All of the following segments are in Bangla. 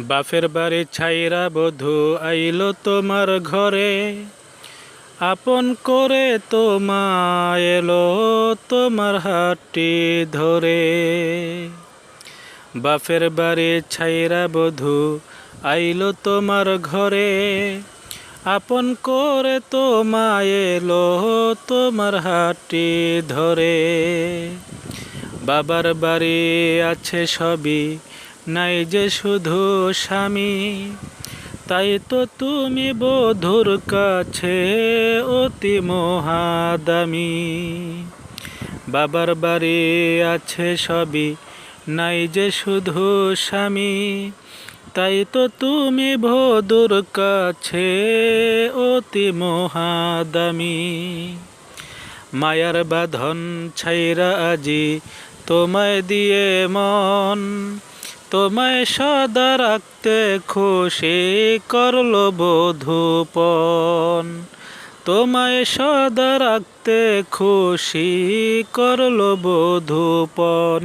বাফের বাড়ি ছাইরা বধু আইল তোমার ঘরে। আপন করে তোমা এলো তোমার হাতটি ধরে। বাফের বাড়ি ছাইরা বধু আইল তোমার ঘরে। আপন করে তোমা এলো তোমার হাতটি ধরে। বাবার বাড়ি আছে সবই নাই যে শুধু স্বামী, তাই তো তুমি বধুর কাছে অতি মহাদামি। বাবার বাড়ি আছে সবই, নাই যে শুধু স্বামী, তাই তো তুমি বধুর কাছে অতি মহাদামি। মায়ার বাঁধন ছাইরা আজি তোমায় দিয়ে মন তোমায় সদা রাখতে খুশি করল বধূপন। তোমায় সদা রাখতে খুশি করল বধূপন।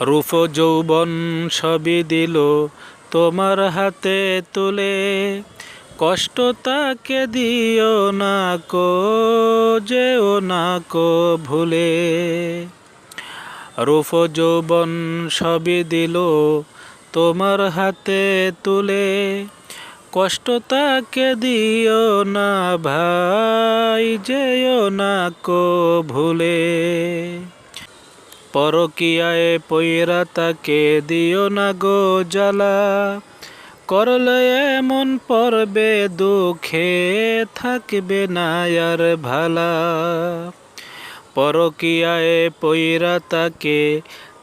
রূপ যৌবন সবই দিল তোমার হাতে তুলে। কষ্ট তাকে দিও না কো, যেও না কো ভুলে। রূপ যৌবন সবই দিল তোমার হাতে তুলে। কষ্ট তাকে দিও না ভাই, যেও না কো ভুলে। পরকিয়ায় পইরা তাকে দিও না গো জ্বালা। করলে এমন পরবে দুঃখে থাকবে না আর ভালা। পরকিয়ায় পইরা তাকে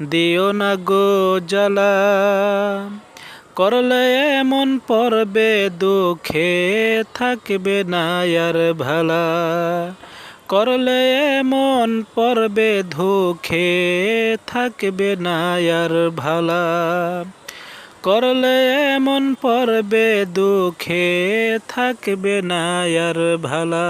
দিও না গো জ্বালা। করলে এমন পরবে দুঃখে থাকবে না আর ভালা। করলে মন পরবে ধোখে থাকবে না আর ভালা। করলে এমন পরবে দুঃখে থাকবে না আর ভালা।